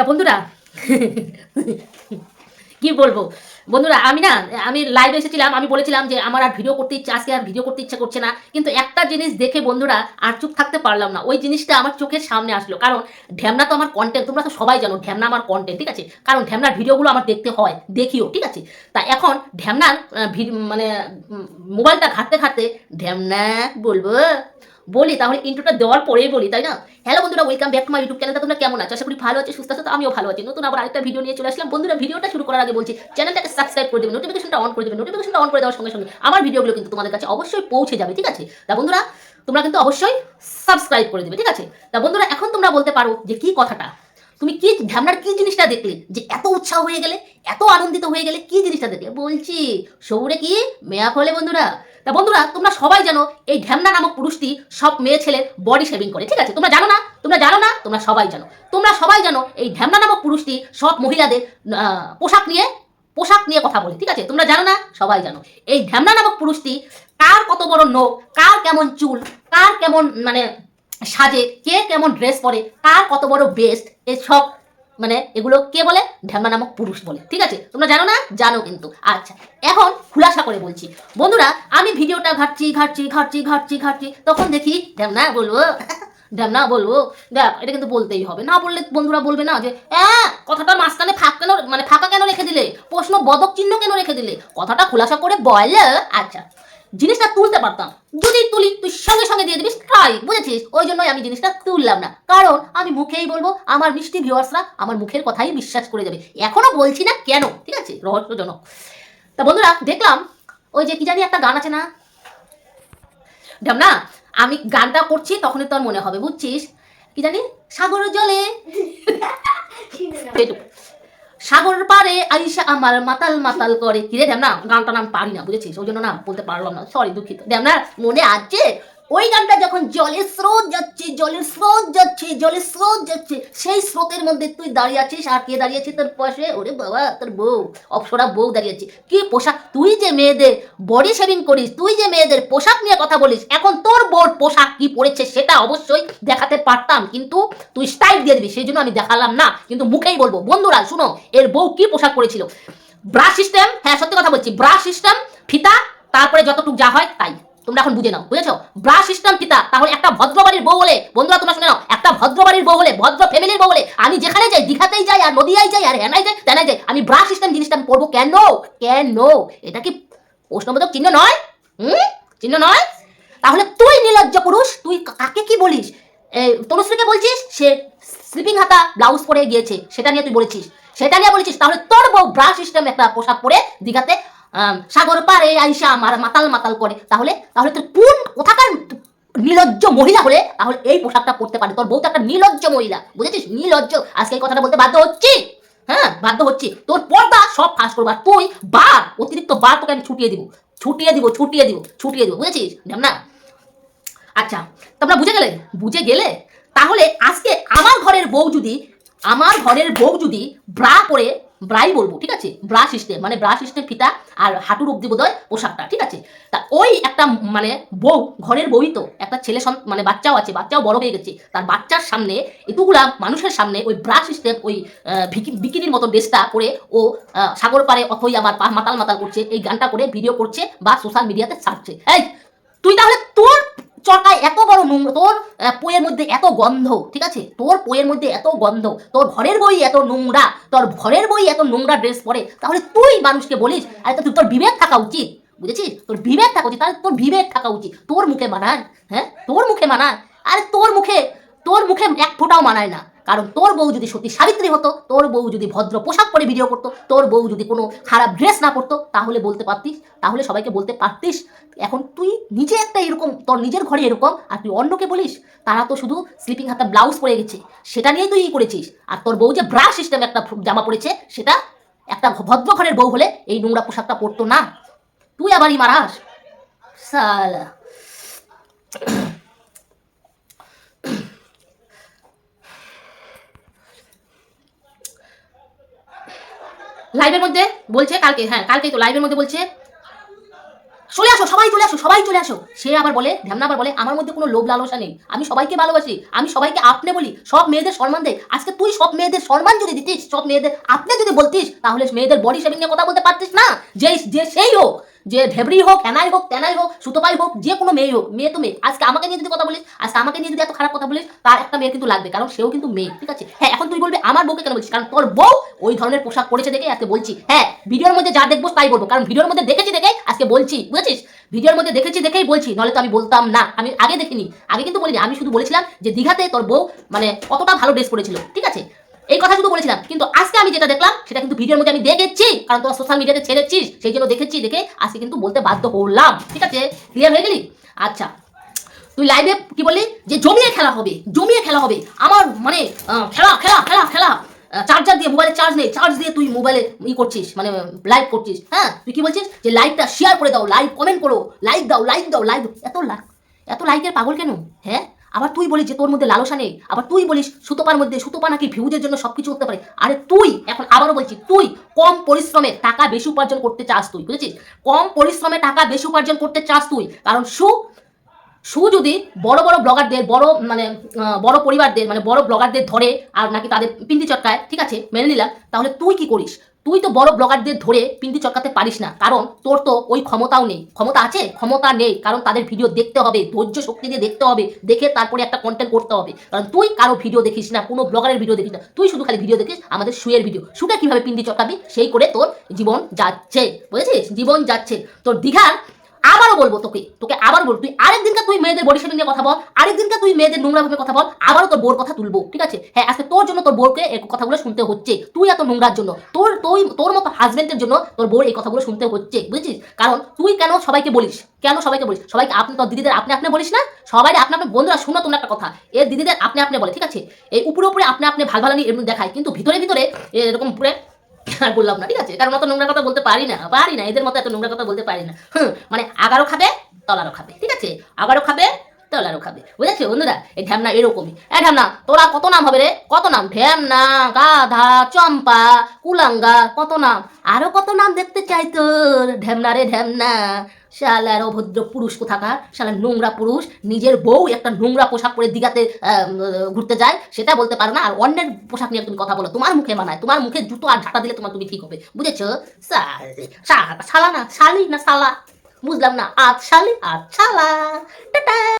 তা বন্ধুরা, কি বলব? বন্ধুরা, আমি না, আমি লাইভে এসেছিলাম, আমি বলেছিলাম যে আমার আর ভিডিও করতে ইচ্ছা, আজকে আর ভিডিও করতে ইচ্ছা করছে না। কিন্তু একটা জিনিস দেখে বন্ধুরা, আর চুপ থাকতে পারলাম না। ওই জিনিসটা আমার চোখের সামনে আসলো। কারণ ঢ্যামনা তো আমার কন্টেন্ট তোমরা তো সবাই জানো ঢ্যামনা আমার কন্টেন্ট ঠিক আছে? কারণ ঢ্যামনার ভিডিওগুলো আমার দেখতে হয়, দেখিও, ঠিক আছে? তা এখন ঢ্যামনার মানে মোবাইলটা ঘাটতে ঘাটতে ঢ্যামনা বলব বলি, তাহলে ইন্ট্রোটা দেওয়ার পরেই বলি, তাই না? হ্যালো বন্ধুরা welcome back to my YouTube চ্যানেলটা তোমরা কেমন আছো? আশা করি ভালো আছো, সুস্থ আছো, তো আমিও ভালো আছি। নতুন আবার আরেকটা ভিডিও নিয়ে চলে আসলাম। বন্ধুরা ভিডিওটা শুরু করার আগে বলছি চ্যানেলটাকে সাবস্ক্রাইব করে দেবে নোটিফিকেশনটা অন করে দেবে নোটিফিকেশনটা অন করে দেওয়ার সঙ্গে সঙ্গে আমার ভিডিওগুলো কিন্তু তোমাদের কাছে অবশ্যই পৌঁছে যাবে, ঠিক আছে? তা বন্ধুরা, তোমরা কিন্তু অবশ্যই সাবস্ক্রাইব করে দেবে, ঠিক আছে? তা বন্ধুরা, এখন তোমরা বলতে পারো যে কি কথাটা? তুমি কি ঢ্যামনার কি জিনিসটা দেখলে? যে এত উৎসাহ হয়ে গেলে, এত আনন্দিত হয়ে গেলে কি জিনিসটা দেখলে? বলছি, সৌরে কি? মেয়া ফলে বন্ধুরা তা বন্ধুরা, তোমরা সবাই জানো এই ঢ্যামনা নামক পুরুষটি সব মেয়ে ছেলের বডি শেভিং করে, ঠিক আছে? তোমরা জানো না? তোমরা জানো না? তোমরা সবাই জানো। তোমরা সবাই জানো এই ঢ্যামনা নামক পুরুষটি সব মহিলাদের পোশাক নিয়ে পোশাক নিয়ে কথা বলে, ঠিক আছে? তোমরা জানো না? সবাই জানো। এই ঢ্যামনা নামক পুরুষটি কার কত বড় নোখ কার কেমন চুল, কার কেমন মানে সাজে, কে কেমন ড্রেস পরে, কার কত বড় বেস্ট এসব মানে এগুলো কে বলে? ঢ্যামা নামক পুরুষ বলে। ঠিক আছে? তোমরা জানো না? জানো কিন্তু। আচ্ছা এখন খুলাসা করে বলছি। বন্ধুরা, আমি ভিডিওটা ঘাটছি ঘাটছি ঘাটছি ঘাটছি ঘাটছি, তখন দেখি ঢ্যামনা বলব ঢ্যামনা বলব, দেখ, এটা কিন্তু বলতেই হবে। না বললে বন্ধুরা বলবে না যে হ্যাঁ কথাটা মাঝখানে ফাঁক কেন মানে ফাঁকা কেন রেখে দিলে? প্রশ্ন বদক চিহ্ন কেন রেখে দিলে? কথাটা খোলাসা করে বল। আচ্ছা জিনিসটা তুলতে পারতাম। যদি তুলি, তুই সঙ্গে সঙ্গে দিয়ে দিবি ট্রাই বুঝেছিস? ওই জন্যই আমি জিনিসটা তুললাম না। কারণ আমি মুখেই বলব আমার মিষ্টি ভিউয়ার্সরা আমার মুখের কথাই বিশ্বাস করে যাবে। এখনও বলছি না কেন? ঠিক আছে? রহস্যজনক। তা বন্ধুরা দেখলাম ওই যে কি জানি একটা গান আছে না? না আমি গানটা করছি তখনই তোর মনে হবে বুঝছিস? কি জানি? সাগর জলে। সাগর পারে আইসা আমার মাতাল মাতাল করে। কিরে দেম না গানটা নাম পারি না বুঝেছিস? ওই জন্য না বলতে পারলাম না। সরি দুঃখিত। দেম না মনে আছে? ওই গানটা যখন জলের স্রোত যাচ্ছে, জলের স্রোত যাচ্ছে, জলের স্রোত যাচ্ছে, সেই স্রোতের মধ্যে তুই দাঁড়িয়ে আছিস। আর কে দাঁড়িয়ে আছে? তোর পাশে? ওরে বাবা, তোর বউ। অপসরা বউ দাঁড়িয়ে আছে। কি পোশাক? তুই যে মেয়েদের বডি শেভিং করিস, তুই যে মেয়েদের পোশাক নিয়ে কথা বলিস, এখন তোর বউর পোশাক কি পড়েছে সেটা অবশ্যই দেখাতে পারতাম। কিন্তু তুই স্টাইল দিয়ে দিবি, সেই জন্য আমি দেখালাম না। কিন্তু মুখেই বলব, বন্ধুরা, শুনো, এর বউ কি পোশাক পরেছিল? ব্রাশ সিস্টেম হ্যাঁ সত্যি কথা বলছি ব্রাশ সিস্টেম ফিতা, তারপরে যতটুকু যা হয়, তাই। তোমরা এখন বুঝে নাও, বুঝেছ? ব্রা সিস্টেম ফিতা তাহলে একটা ভদ্রবাড়ির বউ হলে, বন্ধুরা তোমরা শুনে নাও, একটা ভদ্রবাড়ির বউ হলে, ভদ্র ফ্যামিলির বউ হলে, আমি যেখানে যাই, দীঘাতেই যাই, আর নদিয়ায় যাই, আর হেনাই যাই, তেনাই যাই, আমি ব্রা সিস্টেম জিনিসটা আমি পড়ব কেন? কেন? এটা কি প্রশ্নবোধক চিহ্ন নয়? হুম? চিহ্ন নয়? তাহলে তুই নির্লজ্জ পুরুষ, তুই কাকে কি বলিস? তনুশ্রীকে বলছিস, সে স্লিপিং হাতা ব্লাউজ পরে গিয়েছে, সেটা নিয়ে তুই বলেছিস, সেটা নিয়ে বলেছিস, তাহলে তোর বউ ব্রা সিস্টেম একটা পোশাক পরে দীঘাতে সাগর পারে আইসা আমার মাতাল মাতাল করে। তাহলে তাহলে তোর কোন কোথাকার নির্লজ্জ মহিলা হলে, তাহলে এই পোশাকটা পরতে পারে তোর বউ তো একটা নির্লজ্জ মহিলা, বুঝেছিস? নির্লজ্জ আজকে এই কথাটা বলতে বাধ্য হচ্ছি। হ্যাঁ বাধ্য হচ্ছি। তোর পর্দা সব ফাঁস করবার তুই বার, অতিরিক্ত বার তোকে আমি ছুটিয়ে দিব। ছুটিয়ে দিব ছুটিয়ে দিব ছুটিয়ে দিব, বুঝেছিস? না? আচ্ছা তোমরা বুঝে গেলে? বুঝে গেলে? তাহলে আজকে আমার ঘরের বউ যদি, আমার ঘরের বউ যদি ব্রা পরে ব্রাই বলব, ঠিক আছে? ব্রা সিস্টেম মানে ব্রা সিস্টেম ফিতা আর হাঁটুর অব্দি বোধহয় পোশাকটা, ঠিক আছে? তা ওই একটা মানে বউ, ঘরের বউই তো, একটা ছেলে মানে বাচ্চাও আছে, বাচ্চাও বড় হয়ে গেছে, তার বাচ্চার সামনে এতগুলা মানুষের সামনে ওই ব্রা সিস্টেম ওই বিকিনির মতো ড্রেসটা পরে ও সাগর পারে অথই আবার মাতাল মাতাল করছে, এই গানটা করে ভিডিও করছে বা সোশ্যাল মিডিয়াতে ছাড়ছে। এই, তুই তাহলে তোর চরকায় এত বড় নোংরা, তোর পোয়ের মধ্যে এত গন্ধ, ঠিক আছে? তোর পোয়ের মধ্যে এত গন্ধ, তোর ঘরের বই এত নোংরা, তোর ঘরের বই এত নোংরা ড্রেস পরে, তাহলে তুই মানুষকে বলিস, আরে তো তোর বিবেক থাকা উচিত, বুঝেছিস? তোর বিবেক থাকা উচিত তাহলে তোর বিবেক থাকা উচিত, তোর মুখে মানায় হ্যাঁ? তোর মুখে মানায়, আরে তোর মুখে তোর মুখে এক ফোঁটাও মানায় না। কারণ তোর বউ যদি সত্যি সাবিত্রী হতো, তোর বউ যদি ভদ্র পোশাক পরে ভিডিও করতো, তোর বউ যদি কোনো খারাপ ড্রেস না পরতো, তাহলে বলতে পারতিস, তাহলে সবাইকে বলতে পারতিস, এখন তুই নিজে একটা এরকম, তোর নিজের ঘরে এরকম, আর তুই অন্যকে বলিস, তারা তো শুধু স্লিপিং হাতে ব্লাউজ পরে গেছে, সেটা নিয়েই তুই ই করেছিস, আর তোর বউ যে ব্রা সিস্টেম একটা জামা পরেছে, সেটা একটা ভদ্র ঘরের বউ হলে এই নোংরা পোশাকটা পরতো না। তুই আবারই মারাস। সালা। লাইভের মধ্যে বলছে কালকে হ্যাঁ কালকেই তো লাইভের মধ্যে বলছে, চলে আসো, সবাই চলে আসো, সবাই চলে আসো। সে আবার বলে ধ্যামনা আবার বলে, আমার মধ্যে কোনো লোভ লালসা নেই। আমি সবাইকে ভালোবাসি, আমি সবাইকে আপনি বলি, সব মেয়েদের সম্মান দেয় আজকে তুই সব মেয়েদের সম্মান যদি দিতিস, সব মেয়েদের আপনি যদি বলতিস, তাহলে মেয়েদের বডি শেভিং নিয়ে কথা বলতে পারতিস না। যে যে সেই হোক। যে ঢেবরি হোক হেনাই হোক, তেনাই হোক, সুতোপাই হোক, যে কোনো মেয়ে হোক, মেয়ে তো মেয়ে। আজকে আমাকে নিয়ে যদি কথা বলিস, আজকে আমাকে নিয়ে যদি এত খারাপ কথা বলিস, তার একটা মেয়ে কিন্তু লাগবে, কারণ সেও কিন্তু মেয়ে, ঠিক আছে? হ্যাঁ এখন তুই বলবি, আমার বউকে কেন বলছিস? কারণ তোর বউ ওই ধরনের পোশাক পরেছে দেখে আজকে বলছি। হ্যাঁ ভিডিওর মধ্যে যা দেখব তাই বলব, কারণ ভিডিওর মধ্যে দেখেছি দেখে আজকে বলছি, বুঝেছিস? ভিডিওর মধ্যে দেখেছি দেখেই বলছি নলে তো আমি বলতাম না। আমি আগে দেখিনি, আগে কিন্তু বলিনি, আমি শুধু বলেছিলাম যে দীঘাতে তোর বউ মানে কতটা ভালো ড্রেস পরেছিল, ঠিক আছে? এই কথা শুধু বলেছিলাম, কিন্তু আমি যেটা দেখলাম, সেটা কিন্তু ভিডিওর মধ্যে আমি দেখেছি, কারণ তোর সোশ্যাল মিডিয়াতে ছেড়েছিস, সেই জন্য দেখেছি, দেখে আজকে কিন্তু বলতে বাধ্য হলাম। ঠিক আছে? ক্লিয়ার হয়ে গেলি? আচ্ছা। তুই লাইভে কি বললি? যে জমিয়ে খেলা হবে, জমিয়ে খেলা হবে। আমার মানে খেলা খেলা খেলা খেলা। চার্জার দিয়ে মোবাইলে চার্জ নেই চার্জ দিয়ে তুই মোবাইলে ই করছিস মানে লাইভ করছিস হ্যাঁ? তুই কি বলছিস? যে লাইভটা শেয়ার করে দাও লাইভ কমেন্ট করো লাইক দাও লাইক দাও লাইক এত লাইক এত লাইকের পাগল কেন? হ্যাঁ? আবার তুই বলিস যে তোর মধ্যে লালসা নেই, আবার তুই বলিস সুতোপার মধ্যে, সুতোপা নাকি ভিউজের জন্য সবকিছু করতে পারে। আরে তুই, এখন আবারও বলছি, তুই কম পরিশ্রমে টাকা বেশি উপার্জন করতে চাস তুই, বুঝেছিস? কম পরিশ্রমে টাকা বেশি উপার্জন করতে চাস তুই, কারণ সু সু যদি বড় বড় ব্লগারদের, বড় মানে বড় পরিবারদের মানে বড় ব্লগারদের ধরে আর নাকি তাদের পিন্দি চটকায়, ঠিক আছে, মেনে নিলাম, তাহলে তুই কি করিস? তুই তো বড় ব্লগারদের ধরে পিন্দি চটকাতে পারিস না। কারণ তোর তো ওই ক্ষমতাও নেই। ক্ষমতা আছে? ক্ষমতা নেই। কারণ তাদের ভিডিও দেখতে হবে, ধৈর্য শক্তি দিয়ে দেখতে হবে, দেখে তারপরে একটা কন্টেন্ট করতে হবে। কারণ তুই কারও ভিডিও দেখিস না, কোনো ব্লগারের ভিডিও দেখিস না। তুই শুধু খালি ভিডিও দেখিস আমাদের শুয়ের ভিডিও। শুটা কীভাবে পিন্দি চটকাবি? সেই করে তোর জীবন যাচ্ছে। বুঝেছিস? জীবন যাচ্ছে। তোর দীঘার আবারও বলব তোকে তোকে আবার বলব, তুই আরেকদিনকে তুই মেয়েদের বডি শেপিং নিয়ে কথা বল, আরেকদিনকে তুই মেয়েদের নোংরা ভাবে কথা বল, আবারও তোর বোর কথা তুলবো, ঠিক আছে? হ্যাঁ আজকে তোর জন্য তোর বোরকে এই কথাগুলো শুনতে হচ্ছে, তুই এত নোংরার জন্য, তোর, তুই, তোর মতো হাজবেন্ডের জন্য তোর বোর এই কথাগুলো শুনতে হচ্ছে, বুঝছিস? কারণ তুই কেন সবাইকে বলিস, কেন সবাইকে বলিস? সবাইকে আপনি তোর দিদিদের আপনি আপনি বলিস না? সবাই আপনি আপনি, বন্ধুরা, শুনো তোমরা একটা কথা, এর দিদিদের আপনি আপনি বলে, ঠিক আছে? এই উপরে উপরে আপনি আপনি ভালো ভালানি এমনি দেখায়, কিন্তু ভিতরে ভিতরে এরকম উপরে আর বললাম না, ঠিক আছে? কারণ অত নোংরা কথা বলতে পারি না পারি না, এদের মতো এত নোংরা কথা বলতে পারি না। হুম মানে আগারও খাবে, তলারও খাবে, ঠিক আছে? আগারও খাবে, তলারও খাবে, বুঝেছ বন্ধুরা? এই ঢ্যামনা এরকমই। এ ঢ্যামনা, তোরা কত নাম হবে রে? কত নাম? ঢ্যামনা, গাধা, চম্পা, কুলাঙ্গা, কত নাম? আরও কত নাম দেখতে চাই তোর? ঢ্যামনা রে ঢ্যামনা। শালার অভদ্র পুরুষ কোথাকার? শালার নোংরা পুরুষ, নিজের বউ একটা নোংরা পোশাক পরে দিঘাতে ঘুরতে যায়, সেটা বলতে পারো না। আর অন্যের পোশাক নিয়ে তুমি কথা বলো, তোমার মুখে মানায়, তোমার মুখে জুতো আর ঝাঁটা দিলে তোমার তুমি ঠিক হবে। বুঝেছ? শালা না, শালি না, সালা। বুঝলাম না, আজ শালি, আজ শালা। টাটা!